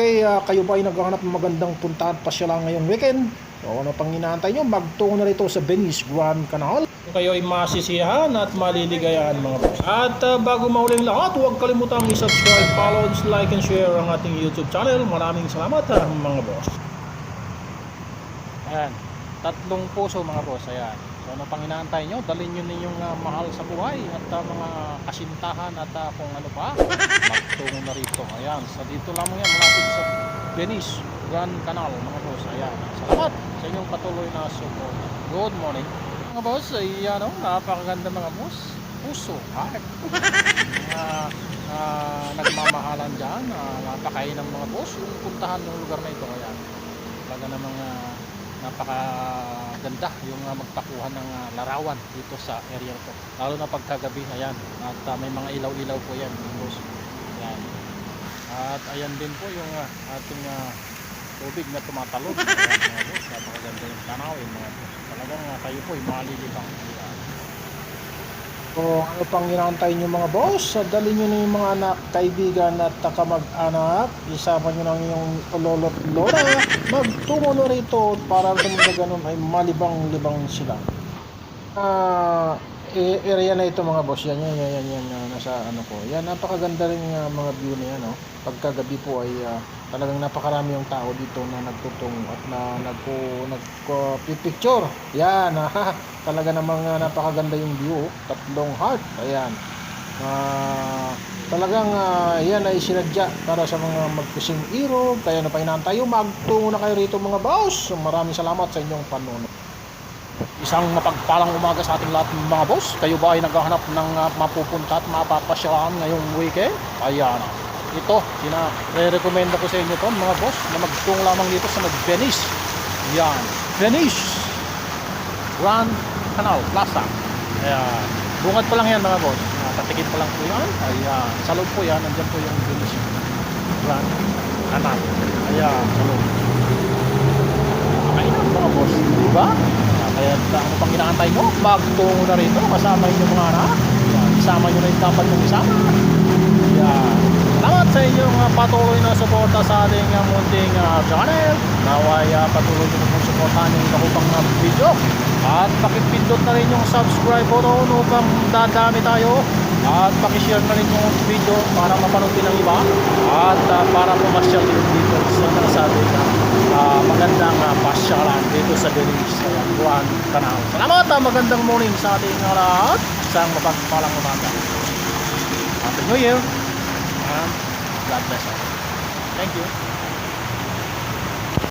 Okay, ah, kayo ba ay naghahanap ng magandang puntahan pa siya lang ngayong weekend? O ano pang inaantay nyo? Magtungo na rito sa Venice Grand Canal. Kayo ay masisiyahan at maliligayahan mga boss. At ah, bago mauling lahat, huwag kalimutang i-subscribe, follow, like, and share ang ating YouTube channel. Maraming salamat ah, mga boss. Ayan, tatlong puso mga boss, ayan. So ano pang inaantay nyo, dalhin nyo ninyong uh, mahal sa buhay at uh, mga kasintahan at uh, kung ano pa, magtungo na rito. Ayan, so dito lang yan, malapit sa Venice Grand Canal mga boss. Ayan, salamat sa inyong patuloy na support. Good morning. Mga boss, ayan o, napakaganda mga boss. Puso, heart. mga uh, nagmamahalan dyan, uh, napakain ng mga boss, yung puntahan ng lugar na ito. Ayan, talaga namang uh, napakaganda yung uh, magpakuha ng uh, larawan dito sa area to lalo na pagkagabi ayan at uh, may mga ilaw-ilaw po yan mga boss ayan at ayan din po yung uh, ating uh, tubig na tumatalon mga napakaganda yung tanawin mga boss talagang uh, kayo po yung malilibang. O ano pang inaantay nyo mga boss? Dali nyo na yung mga anak, kaibigan at kamag-anak. Isama nyo ng yung lolo at lola. Magtungo na rito para kung na ganun ay malibang-libang sila. Ah, e- area na ito mga boss. Yan, yan, yan, yan, yan, ah, nasa ano ko. Yan, napakaganda rin ah, mga view na yan. Oh. Pagkagabi po ay ah, talagang napakarami yung tao dito na nagtutong at na nagpo nagpo-picture. Yan, ah, talaga namang ah, napakaganda yung view. oh. Tatlong heart. Ayan. Ah, talagang ah, yan ay sinadya para sa mga magkusing irog. Kaya na pa inaantay yung magtungo na kayo rito mga boss. Maraming salamat sa inyong panonood. Isang mapagpalang umaga sa ating lahat mga boss. Kayo ba ay naghahanap ng uh, mapupunta at mapapasyahan ngayong weekend? Ayan. Ito, sina re-recommend ko sa inyo to mga boss na magtungo lamang dito sa mag-Venice. Yan. Venice. Grand Canal Plaza. Ayan. Bungad pa lang yan mga boss. Uh, patikin pa lang po yan. Ayan. Sa loob po yan. Nandyan po yung Venice Grand Canal. Ayan. Sa loob. Kainan mga boss. Diba? Kaya inaantay nyo? Magtungo na rito. Kasama yung mga anak. Yan. Isama nyo na yung dapat yung isama. Yan. Inyong uh, patuloy na suporta sa ating uh, munting uh, channel. Naway uh, patuloy nyo na suportahan yung nakupang uh, video. At pakipindot na rin yung subscribe button upang dadami tayo. At pakishare na rin yung video para mapanood din ng iba. At uh, para pumasyal din dito sa nasabi na uh, magandang uh, pasyalan dito sa Belize sa Buwan Canal. Salamat at magandang morning sa ating uh, lahat. Isang mapagpalang umaga. Happy New Year and God bless us. Thank you.